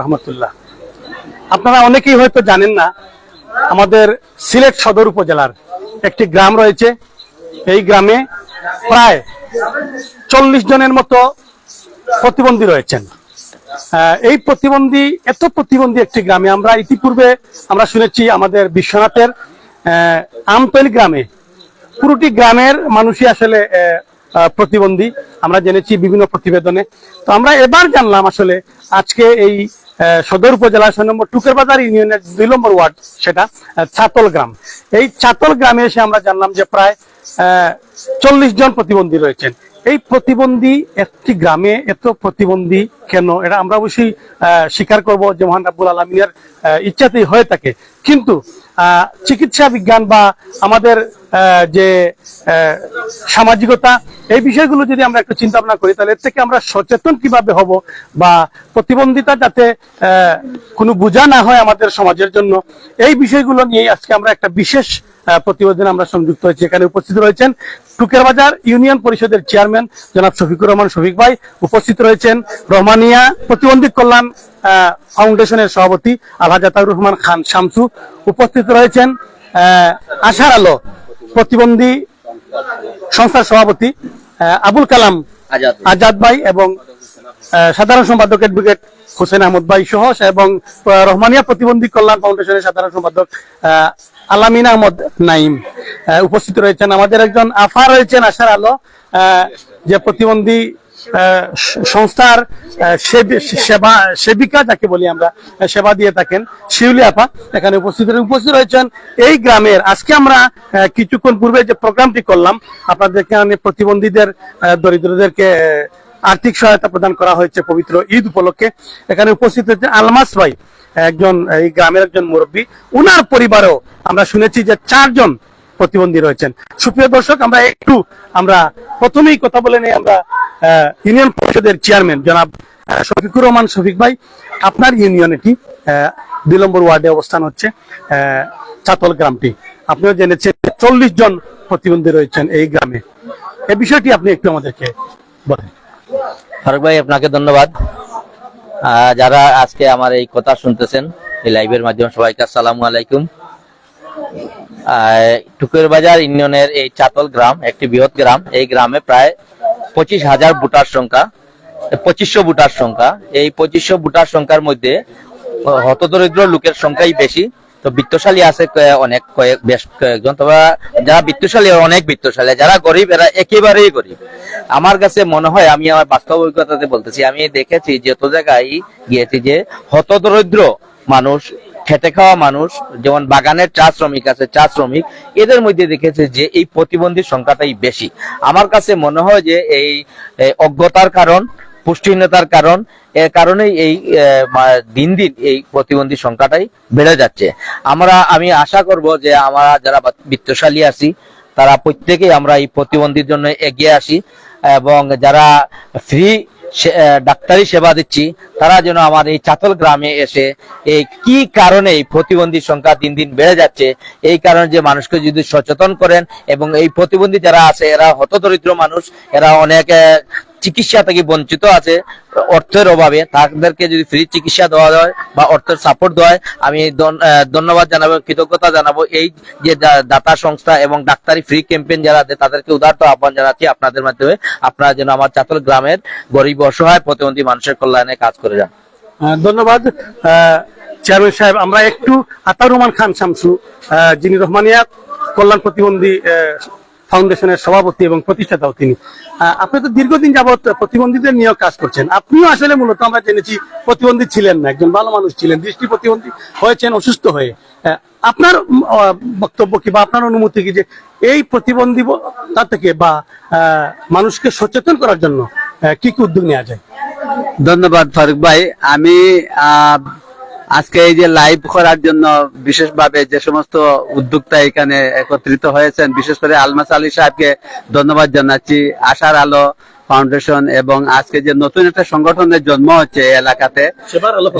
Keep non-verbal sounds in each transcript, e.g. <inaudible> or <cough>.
রহমতুল্লাহ। আপনারা অনেকেই হয়তো জানেন না, আমাদের সিলেট সদর উপজেলার একটি গ্রাম রয়েছে। এই গ্রামে প্রায় চল্লিশ জনের মতো প্রতিবন্ধী রয়েছেন। এই প্রতিবন্ধী, এত প্রতিবন্ধী একটি গ্রামে আমরা ইতিপূর্বে আমরা শুনেছি আমাদের বিশ্বনাথের আমতলি গ্রামে। পুরোটি গ্রামের মানুষই আসলে প্রতিবন্ধী। আমরা জেনেছি বিভিন্ন প্রতিবেদনে। তো আমরা এবার জানলাম আসলে আজকে এই সদর উপজেলা ছয় নম্বর টুকের বাজার ইউনিয়নের দুই নম্বর ওয়ার্ড, সেটা চাতল গ্রাম। এই চাতল গ্রামে এসে আমরা জানলাম যে প্রায় চল্লিশ জন প্রতিবন্ধী রয়েছেন। এই প্রতিবন্ধী একটি গ্রামে এত প্রতিবন্ধী কেন? এটা আমরা অবশ্যই স্বীকার করব যে মহান রাব্বুল আলমিনের ইচ্ছাতেই হয়ে থাকে। কিন্তু চিকিৎসা বিজ্ঞান বা আমাদের যে সামাজিকতা, এই বিষয়গুলো যদি আমরা একটু চিন্তা ভাবনা করি, তাহলে এর থেকে আমরা সচেতন কীভাবে হব বা প্রতিবন্ধিতা যাতে কোনো বোঝা না হয় আমাদের সমাজের জন্য, এই বিষয়গুলো নিয়ে আজকে আমরা একটা বিশেষ প্রতিবেদন আমরা সংযুক্ত হয়েছি। এখানে উপস্থিত রয়েছেন টুকের বাজার ইউনিয়ন পরিষদের চেয়ারম্যান জনাব শফিকুর রহমান, শফিক ভাই। উপস্থিত রয়েছেন রহমানিয়া প্রতিবন্ধী কল্যাণ ফাউন্ডেশনের সভাপতি আলহাজ রহমান খান শামসু। উপস্থিত রয়েছেন আশার আলো প্রতিবন্ধী সংস্থার সভাপতি আবুল কালাম আজাদ। ভাই এবং সাধারণ সম্পাদক অ্যাডভোকেট হোসেন আহমদ ভাই সহ এবং রহমানিয়া প্রতিবন্ধী কল্যাণ ফাউন্ডেশনের সাধারণ সম্পাদক আলামিন আহমদ নাইম উপস্থিত রয়েছেন আমাদের একজন আফা রয়েছেন আশার আলো যে প্রতিবন্ধী সংস্থার সেবা সেবিকা যাকে বলি আমরা সেবা দিয়ে থাকেন। শিউলি আপা এখানে উপস্থিত উপস্থিত রয়েছেন এই গ্রামের, আজকে আমরা কিছুক্ষণ পূর্বে যে প্রোগ্রামটি করলাম আপনাদের এখানে প্রতিবন্ধীদের দরিদ্রদেরকে আর্থিক সহায়তা প্রদান করা হয়েছে পবিত্র ঈদ উপলক্ষে। এখানে উপস্থিত হয়েছে আলমাস ভাই, একজন, এই গ্রামের একজন মুরব্বী। উনার পরিবারেও আমরা শুনেছি যে চারজন প্রতিবন্ধী রয়েছেন। সুপ্রিয় দর্শক আমরা একটু আমরা প্রথমেই কথা বলে নেই আমরা ইউনিয়ন পরিষদের চেয়ারম্যান জনাব শফিকুর রহমান। শফিক ভাই আপনার ইউনিয়ন আহ, দুই নম্বর ওয়ার্ডে অবস্থান হচ্ছে চাতল গ্রামটি। আপনিও জেনেছেন চল্লিশ জন প্রতিবন্ধী রয়েছেন এই গ্রামে। এই বিষয়টি আপনি একটু আমাদেরকে বলেন। ফারুক ভাই আপনাকে ধন্যবাদ। যারা আজকে আমার এই কথা শুনতেছেন এই লাইভের মাধ্যমে সবাইকে আসসালামু আলাইকুম। টুকুর বাজার ইউনিয়নের এই চাতল গ্রাম, একটি বৃহৎ গ্রাম, এই গ্রামে প্রায় পঁচিশ হাজার ভোটার সংখ্যা, পঁচিশশো ভোটার সংখ্যা। এই পঁচিশশো ভোটার সংখ্যার মধ্যে হতদরিদ্র লোকের সংখ্যাই বেশি। তো বিত্তশালী আছে অনেক কয়েক, বেশ কয়েকজন। তবে যারা বিত্তশালী অনেক বিত্তশালী। যারা গরিব, এরা একেবারেই গরিব। আমার কাছে মনে হয়, আমি আমার বাস্তব অভিজ্ঞতাতে বলতেছি, আমি দেখেছি যত জায়গায় গিয়েছি যে হতদরিদ্র মানুষ খেটে খাওয়া মানুষ, যেমন বাগানের চা শ্রমিক আছে, চা শ্রমিক, এদের মধ্যে দেখেছে যে এই প্রতিবন্ধী সংখ্যাটাই বেশি। আমার কাছে মনে হয় যে এই অজ্ঞতার কারণ, পুষ্টিহীনতার কারণ, এর কারণেই এই দিন দিন এই প্রতিবন্ধী সংখ্যাটাই বেড়ে যাচ্ছে। আমরা, আমি আশা করব যে আমরা যারা বিত্তশালী আছি, তারা প্রত্যেকেই আমরা এই প্রতিবন্ধীর জন্য এগিয়ে আসি এবং যারা ফ্রি ডাক্তারি সেবা দিচ্ছি। তারা যেন আমার এই চাতল গ্রামে এসে এই কি কারণে এই প্রতিবন্ধী সংখ্যা দিন দিন বেড়ে যাচ্ছে, এই কারণে যে মানুষকে যদি সচেতন করেন এবং এই প্রতিবন্ধী যারা আছে, এরা হতদরিদ্র মানুষ, এরা অনেক চিকিৎসা থেকে বঞ্চিত আছে, অর্থের অভাবে। তাদেরকে যদি ফ্রি চিকিৎসা দেওয়া হয় বা অর্থের সাপোর্ট দেওয়া হয়, আমি ধন্যবাদ জানাব, কৃতজ্ঞতা জানাব। এই যে দাতা সংস্থা এবং ডাক্তারি ফ্রি ক্যাম্পেইন যারা আছে, তাদেরকে উদারত আহ্বান জানাচ্ছি আপনাদের মাধ্যমে। আপনারা যেন আমার চাতল গ্রামের গরিব, অসহায় প্রতিবন্ধী মানুষের কল্যাণে কাজ করে যান। ধন্যবাদ। চেয়ারম্যান সাহেব, আমরা একটু আতাউর রহমান খান শামসু যিনি রহমানিয়া কল্যাণ প্রতিবন্ধী ফাউন্ডেশনের সভাপতি এবং প্রতিষ্ঠাতাও তিনি। আপনি তো দীর্ঘদিন যাবত প্রতিবন্ধীদের নিয়েও কাজ করছেন। আপনিও আসলে মূলত আমরা জেনেছি প্রতিবন্ধী ছিলেন না, একজন ভালো মানুষ ছিলেন, দৃষ্টি প্রতিবন্ধী হয়েছেন, অসুস্থ হয়ে। আপনার বক্তব্য কি বা আপনার অনুমতি কি যে এই প্রতিবন্ধী তা থেকে বা মানুষকে সচেতন করার জন্য কি কি উদ্যোগ নেওয়া যায়? ধন্যবাদ ফারুক ভাই। আমি আজকে এই যে লাইভ করার জন্য বিশেষভাবে যে সমস্ত উদ্যোক্তা এখানে একত্রিত হয়েছেন, বিশেষ করে আলমাস আলী সাহেবকে ধন্যবাদ জানাচ্ছি। আশার আলো ফাউন্ডেশন এবং আজকে যে নতুন একটা সংগঠনের জন্ম হচ্ছে এলাকাতে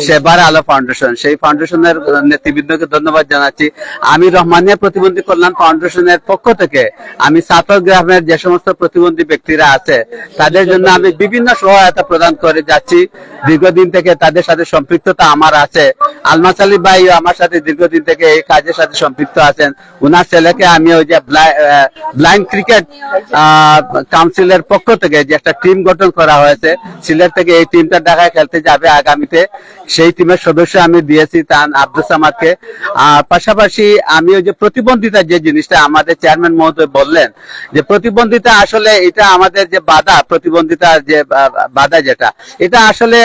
সেবার আলো ফাউন্ডেশন সেই ফাউন্ডেশনের নেতৃবৃন্দকে ধন্যবাদ জানাচ্ছি। আমি রহমানিয়া প্রতিবন্ধী কল্যাণ ফাউন্ডেশনের পক্ষ থেকে আমি সাতর গ্রামের যে সমস্ত প্রতিবন্ধী ব্যক্তিরা আছে তাদের জন্য আমি বিভিন্ন সহায়তা প্রদান করে যাচ্ছি। দীর্ঘদিন থেকে তাদের সাথে সম্পৃক্ততা আমার আছে। আলমাস আলী ভাই আমার সাথে দীর্ঘদিন থেকে এই কাজের সাথে সম্পৃক্ত আছেন। উনার ছেলেকে আমি ওই যে ব্লাইন্ড ক্রিকেট কাউন্সিলের পক্ষ থেকে যে একটা টিম গঠন করা হয়েছে। সিলেট থেকে এই টিমটা ঢাকায় খেলতে যাবে আগামীতে। সেই টিমের সদস্য আমি দিয়েছি তান আব্দুল সামাদকে। আর পাশাপাশি আমি ওই যে প্রতিবন্ধিতা যে জিনিসটা আমাদের চেয়ারম্যান মহোদয় বললেন, যে প্রতিবন্ধিতা আসলে এটা আমাদের যে বাধা, প্রতিবন্ধিতা যে বাধা যেটা, এটা আসলে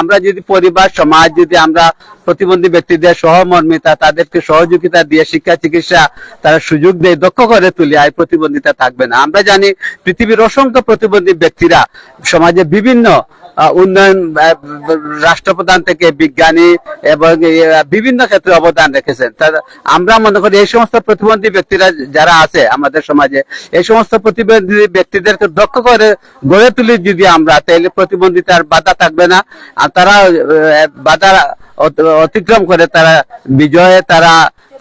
আমরা যদি পরিবার, সমাজ যদি আমরা প্রতিবন্ধী ব্যক্তিদের সহমর্মিতা, তাদেরকে সহযোগিতা দিয়ে শিক্ষা, চিকিৎসা তারা সুযোগ দেয়, দক্ষ করে তুলি আর প্রতিবন্ধিতা থাকবে না। আমরা জানি পৃথিবীর অসংখ্য প্রতিবন্ধী ব্যক্তিরা সমাজে বিভিন্ন উন্নয়ন রাষ্ট্রপ্রধান থেকে বিজ্ঞানী এবং বিভিন্ন ক্ষেত্রে অবদান রেখেছেন। আমরা মনে করি এই সমস্ত প্রতিবন্ধী ব্যক্তিরা যারা আছে আমাদের সমাজে, এই সমস্ত প্রতিবন্ধী ব্যক্তিদেরকে দক্ষ করে গড়ে তুলি যদি আমরা তাহলে প্রতিবন্ধিতার বাধা থাকবে না। আর তারা বাধা অতিক্রম করে তারা, বিজয়ে তারা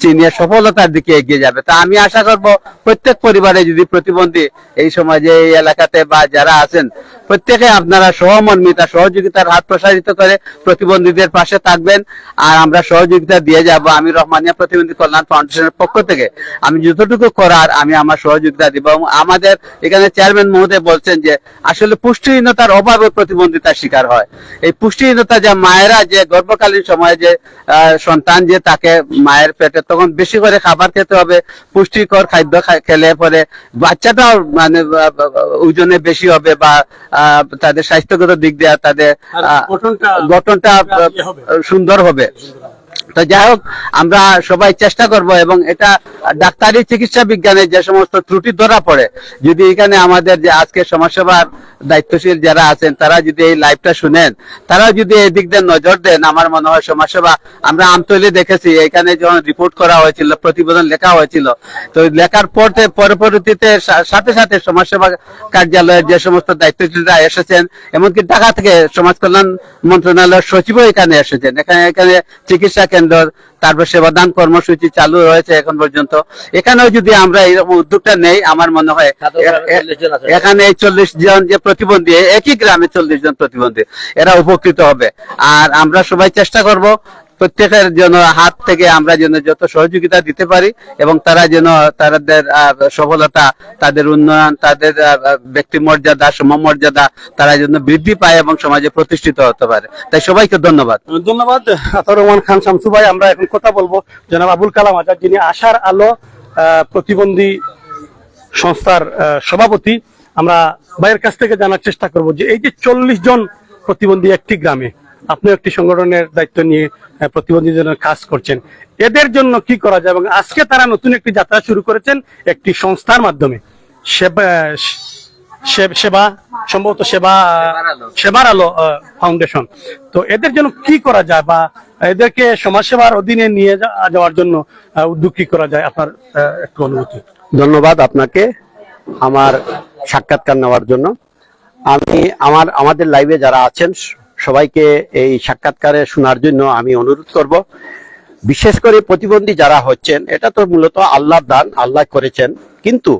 চিনিয়ে সফলতার দিকে এগিয়ে যাবে। তা আমি আশা করব প্রত্যেক পরিবারে যদি প্রতিবন্ধী এই সমাজে, এই এলাকাতে বা যারা আছেন, প্রত্যেকে আপনারা সহমর্মিতা, সহযোগিতার হাত প্রসারিত করে প্রতিবন্ধীদের পাশে থাকবেন। আর আমরা সহযোগিতা দিয়ে যাব আমি রহমানিয়া প্রতিবন্ধী কল্যাণ ফাউন্ডেশনের পক্ষ থেকে। আমি যতটুকু করার আমি আমার সহযোগিতা দিব এবং আমাদের এখানে চেয়ারম্যান মহোদয় বলছেন যে, আসলে পুষ্টিহীনতার অভাবে প্রতিবন্ধিতার শিকার হয়। এই পুষ্টিহীনতা যে মায়েরা যে গর্ভকালীন সময়ে যে সন্তান যে তাকে মায়ের পেটে তখন বেশি করে খাবার খেতে হবে পুষ্টিকর খাদ্য খেলে পরে বাচ্চাটাও মানে ওজনে বেশি হবে বা আহ, তাদের স্বাস্থ্যগত দিক দিয়ে তাদের গঠনটা-। সুন্দর হবে তো যাই হোক, আমরা সবাই চেষ্টা করব এবং এটা ডাক্তারি চিকিৎসা বিজ্ঞানে যে সমস্ত ত্রুটি ধরা পড়ে, যদি এখানে আমাদের যে আজকে সমাজসেবার দায়িত্বশীল যারা আছেন, তারা যদি এই লাইভটা শুনেন তারা যদি এই দিক দিয়ে নজর দেন, আমার মনে হয় সমাজসেবা, আমরা আমতলি দেখেছি, এখানে যখন রিপোর্ট করা হয়েছিল, প্রতিবেদন লেখা হয়েছিল, তো লেখার পর পরবর্তীতে সাথে সাথে সমাজসেবা কার্যালয়ের যে সমস্ত দায়িত্বশীলরা এসেছেন, এমনকি ঢাকা থেকে সমাজ কল্যাণ মন্ত্রণালয়ের সচিবও এখানে এসেছেন, এখানে এখানে চিকিৎসা কেন্দ্র তারপর সেবাদান কর্মসূচি চালু রয়েছে এখন পর্যন্ত এখানেও যদি আমরা এরকম উদ্যোগটা নেই আমার মনে হয় সাধারণ এ- এ- 40 জন আছে। এখানে এই চল্লিশ জন যে প্রতিবন্ধী একই গ্রামে চল্লিশ জন প্রতিবন্ধী এরা উপকৃত হবে আর আমরা সবাই চেষ্টা করব প্রত্যেকের যেন হাত থেকে আমরা যেন যত সহযোগিতা দিতে পারি এবং তারা যেন তাদের সফলতা, তাদের উন্নয়ন, তাদের ব্যক্তি মর্যাদা সমমর্যাদা তারা যেন বৃদ্ধি পায় এবং সমাজে প্রতিষ্ঠিত হতে পারে। তাই সবাইকে ধন্যবাদ। ধন্যবাদ। রহমান খান শামসু ভাই, আমরা এখন কথা বলব জনাব আবুল কালাম আজাদ, যিনি আশার আলো প্রতিবন্ধী সংস্থার সভাপতি। আমরা ভাইয়ের কাছ থেকে জানার চেষ্টা করব যে এই যে চল্লিশ জন প্রতিবন্ধী একটি গ্রামে আপনি একটি সংগঠনের দায়িত্ব নিয়ে প্রতিবন্ধীদের কাজ করছেন। এদের জন্য কি করা যায়? এবং আজকে তারা নতুন একটি যাত্রা শুরু করেছেন একটি সংস্থার মাধ্যমে। সেবা সম্ভবত সেবা, সেবার আলো ফাউন্ডেশন। তো এদের জন্য কি করা যায় বা এদেরকে সমাজসেবার অধীনে নিয়ে যাওয়ার জন্য উদ্যোগ কি করা যায়? আপনার একটু অনুভূতি। ধন্যবাদ আপনাকে আমার সাক্ষাৎকার নেওয়ার জন্য। আমি আমার, আমাদের লাইভে যারা আছেন সবাইকে এই সাক্ষাৎকারে শোনার জন্য আমি অনুরোধ করব। বিশেষ করে প্রতিবন্ধী যারা হচ্ছেন, এটা তো মূলত আল্লাহ দান, আল্লাহ করেছেন। কিন্তু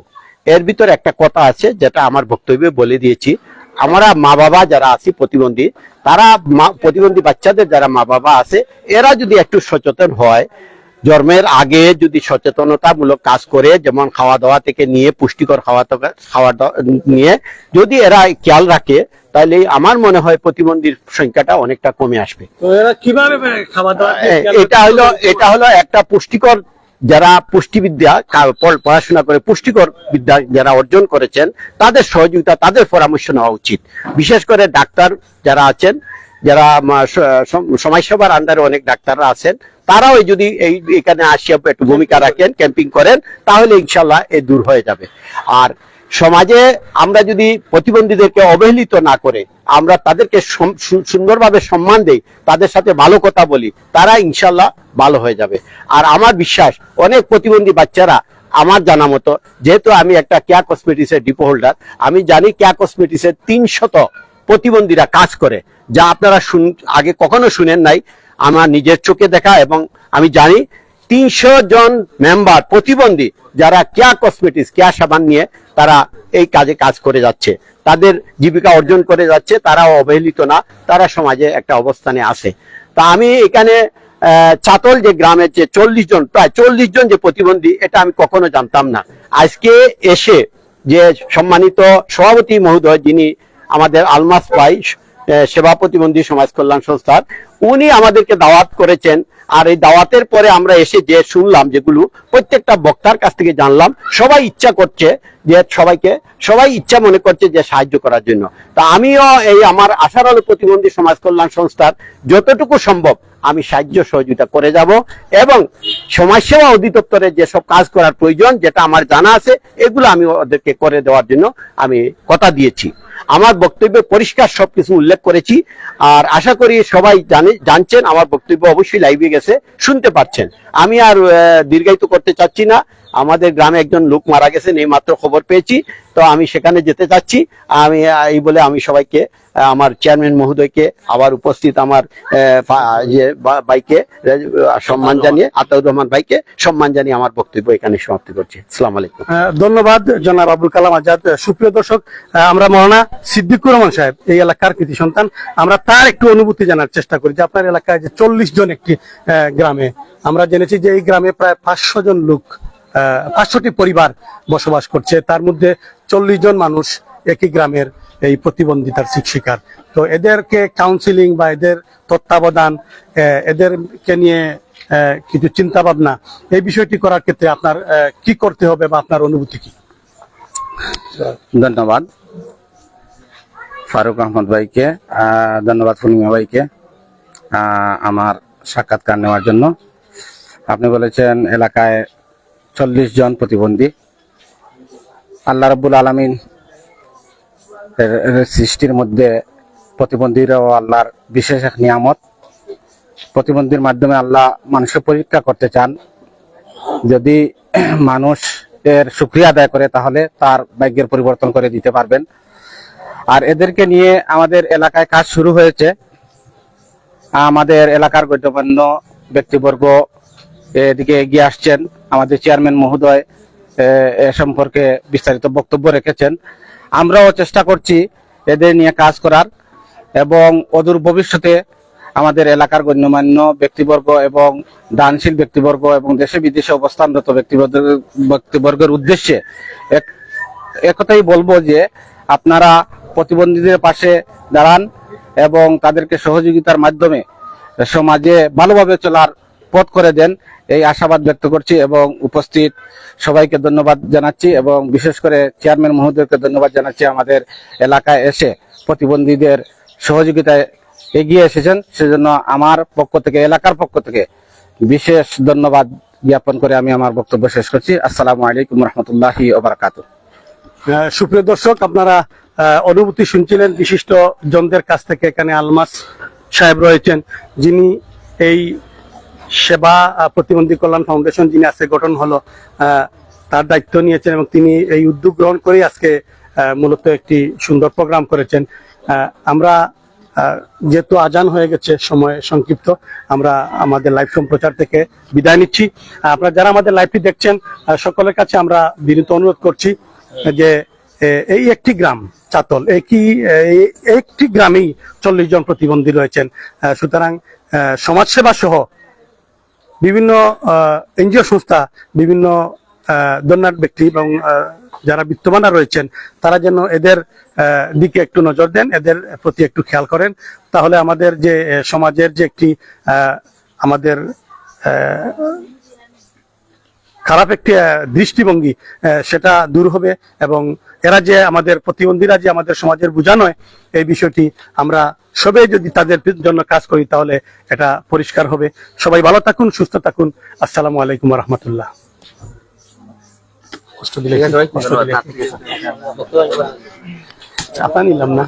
এর ভিতর একটা কথা আছে, যেটা আমার বক্তব্যে বলে দিয়েছি। আমরা মা বাবা যারা আছি, প্রতিবন্ধী, তারা প্রতিবন্ধী বাচ্চাদের যারা মা বাবা আছে, এরা যদি একটু সচেতন হয় জন্মের আগে যদি সচেতনতামূলক কাজ করে যেমন খাওয়া দাওয়া থেকে নিয়ে পুষ্টিকর খাওয়া খাওয়া নিয়ে যদি এরা খেয়াল রাখে তাহলে আমার মনে হয় প্রতিবন্ধীর সংখ্যাটা অনেকটা কমে আসবে। এটা হলো এটা হলো একটা পুষ্টিকর যারা পুষ্টিবিদ্যা পড়াশোনা করে পুষ্টিকর বিদ্যা যারা অর্জন করেছেন তাদের সহযোগিতা তাদের পরামর্শ নেওয়া উচিত। বিশেষ করে ডাক্তার যারা আছেন যারা সমাজসেবার আন্ডারে অনেক ডাক্তাররা আছেন তারাও যদি এই এখানে আসিয়া একটু ভূমিকা রাখেন ক্যাম্পিং করেন, তাহলে ইনশাল্লাহ এ দূর হয়ে যাবে। আর সমাজে আমরা যদি প্রতিবন্ধীদেরকে অবহেলিত না করে আমরা তাদেরকে সুন্দরভাবে সম্মান দেই, তাদের সাথে ভালো কথা বলি, তারা ইনশাল্লাহ ভালো হয়ে যাবে। আর আমার বিশ্বাস, অনেক প্রতিবন্ধী বাচ্চারা আমার জানা মতো, যেহেতু আমি একটা কেয়া কসমেটিক্সের ডিপো হোল্ডার, আমি জানি কেয়া কসমেটিক্সের তিনশত প্রতিবন্ধীরা কাজ করে, যা আপনারা আগে কখনো শুনেন নাই। আমার নিজের চোখে দেখা এবং আমি জানি তিনশো জন মেম্বার প্রতিবন্ধী যারা কেয়া কসমেটিক্স কেয়া সাবান নিয়ে তারা এই কাজে কাজ করে যাচ্ছে। তাদের জীবিকা অর্জন করে যাচ্ছে তারাও অবহেলিত না তারা সমাজে একটা অবস্থানে আছে। তা আমি এখানে চাতল যে গ্রামের যে চল্লিশ জন প্রায় চল্লিশ জন যে প্রতিবন্ধী এটা আমি কখনো জানতাম না। আজকে এসে যে সম্মানিত সভাপতি মহোদয় যিনি আমাদের আলমাস আহ, সেবা প্রতিবন্ধী সমাজ কল্যাণ সংস্থার, উনি আমাদেরকে দাওয়াত করেছেন। আর এই দাওয়াতের পরে আমরা এসে যে শুনলাম যেগুলো, প্রত্যেকটা বক্তার কাছ থেকে জানলাম, সবাই ইচ্ছা করছে যে সবাইকে, সবাই ইচ্ছা মনে করছে যে সাহায্য করার জন্য। তা আমিও এই আমার আশার আলো প্রতিবন্ধী সমাজ কল্যাণ সংস্থার যতটুকু সম্ভব আমি সাহায্য সহযোগিতা করে যাব এবং সমাজসেবা অধিদপ্তরের যেসব কাজ করার প্রয়োজন যেটা আমার জানা আছে, এগুলো আমি ওদেরকে করে দেওয়ার জন্য আমি কথা দিয়েছি। আমার বক্তব্যে পরিষ্কার সবকিছু উল্লেখ করেছি আর আশা করি সবাই জানে, জানছেন, আমার বক্তব্য অবশ্যই লাইভে গেছে, শুনতে পাচ্ছেন। আমি আর দীর্ঘায়িত করতে চাচ্ছি না। আমাদের গ্রামে একজন লোক মারা গেছেন এই মাত্র খবর পেয়েছি। তো আমি সেখানে যেতে চাচ্ছি। আমি এই বলে আমি সবাইকে আমার চেয়ারম্যান মহোদয়কে আবার উপস্থিত আমার যে ভাইকে সম্মান জানিয়ে আতাউর রহমান ভাইকে সম্মান জানিয়ে আমার বক্তব্য এখানে সমাপ্তি করছি। আসসালামু আলাইকুম। ধন্যবাদ জনাব আবুল কালাম আজাদ। সুপ্রিয় দর্শক আমরা মৌলানা সিদ্দিকুর রহমান সাহেব এই এলাকার কৃতি সন্তান। আমরা তার একটু অনুভূতি জানার চেষ্টা করি যে আপনার এলাকায় যে চল্লিশ জন একটি আহ, গ্রামে আমরা জেনেছি যে এই গ্রামে প্রায় পাঁচশো জন লোক পাঁচশোটি পরিবার বসবাস করছে। তার মধ্যে চল্লিশ জন মানুষ একই গ্রামের এই প্রতিবন্ধিতার শিক্ষিকার তো এদেরকে কাউন্সিলিং বা এদের তত্ত্বাবধান এদেরকে নিয়ে কিছু চিন্তা ভাবনা এই বিষয়টি করার ক্ষেত্রে আপনার কি করতে হবে বা আপনার অনুভূতি কি? ধন্যবাদ। ফারুক আহমদ ভাইকে ধন্যবাদ পূর্ণিমা ভাইকে আমার সাক্ষাৎকার নেওয়ার জন্য। আপনি বলেছেন, এলাকায় চল্লিশ জন প্রতিবন্ধী। আল্লাহ রব্বুল আলমিন সৃষ্টির মধ্যে প্রতিবন্ধীরাও আল্লাহর বিশেষ এক নিয়ামত। প্রতিবন্ধীর মাধ্যমে আল্লাহ মানুষের পরীক্ষা করতে চান। যদি <clears throat> মানুষ এর সুক্রিয়া আদায় করে, তাহলে তার ভাগ্যের পরিবর্তন করে দিতে পারবেন। আর এদেরকে নিয়ে আমাদের এলাকায় কাজ শুরু হয়েছে। আমাদের এলাকার গণ্যমান্য ব্যক্তিবর্গ এদিকে এগিয়ে আসছেন আমাদের চেয়ারম্যান মহোদয় এ, সম্পর্কে বিস্তারিত বক্তব্য রেখেছেন। আমরাও চেষ্টা করছি এদের নিয়ে কাজ করার এবং অদূর ভবিষ্যতে আমাদের এলাকার গণ্যমান্য ব্যক্তিবর্গ এবং দানশীল ব্যক্তিবর্গ এবং দেশে বিদেশে অবস্থানরত ব্যক্তিবর্গ ব্যক্তিবর্গের উদ্দেশ্যে এক- একথাই বলব যে আপনারা প্রতিবন্ধীদের পাশে দাঁড়ান এবং তাদেরকে সহযোগিতার মাধ্যমে সমাজে ভালোভাবে চলার পথ করে দেন। এই আশাবাদ ব্যক্ত করছি এবং উপস্থিত সবাইকে ধন্যবাদ জানাচ্ছি এবং বিশেষ করে চেয়ারম্যান মহোদয়কে ধন্যবাদ জানাচ্ছি আমাদের এলাকায় এসে প্রতিবন্ধীদের সহযোগিতায় এগিয়ে এসেছেন। সেজন্য আমার পক্ষ থেকে, এলাকার পক্ষ থেকে বিশেষ ধন্যবাদ জ্ঞাপন করে আমি আমার বক্তব্য শেষ করছি। আসসালামু আলাইকুম রহমতুল্লাহি ওবরাকাতু। সুপ্রিয় দর্শক, আপনারা অনুভূতি শুনছিলেন বিশিষ্ট জনদের কাছ থেকে এখানে আলমাস সাহেব রয়েছেন। যিনি এই সেবা প্রতিবন্ধী কল্যাণ ফাউন্ডেশন যিনি আজকে গঠন হলো তার দায়িত্ব নিয়েছেন এবং তিনি এই উদ্যোগ গ্রহণ করেই আজকে মূলত একটি সুন্দর প্রোগ্রাম করেছেন। আমরা যেহেতু আজান হয়ে গেছে, সময় সংক্ষিপ্ত, আমরা আমাদের লাইভ সম্প্রচার থেকে বিদায় নিচ্ছি। আপনারা যারা আমাদের লাইভটি দেখছেন সকলের কাছে আমরা বিনীত অনুরোধ করছি যে এই একটি গ্রাম, চাতল একই একটি গ্রামেই চল্লিশ জন প্রতিবন্ধী রয়েছেন। সুতরাং সমাজসেবা সহ বিভিন্ন এনজিও সংস্থা, বিভিন্ন দন্যাট ব্যক্তি এবং যারা বিত্তমানা রয়েছেন, তারা যেন এদের দিকে একটু নজর দেন, এদের প্রতি একটু খেয়াল করেন। তাহলে আমাদের যে সমাজের যে একটি আমাদের খারাপ একটি দৃষ্টিভঙ্গি সেটা দূর হবে এবং এরা যে আমাদের প্রতিবন্ধীরা যে আমাদের সমাজের বোঝা নয়, এই বিষয়টি আমরা সবাই যদি তাদের জন্য কাজ করি তাহলে এটা পরিষ্কার হবে। সবাই ভালো থাকুন সুস্থ থাকুন। আসসালামু আলাইকুম রহমতুল্লাহ কষ্ট দিলে কষ্ট দিলে। চাপা নিলাম না।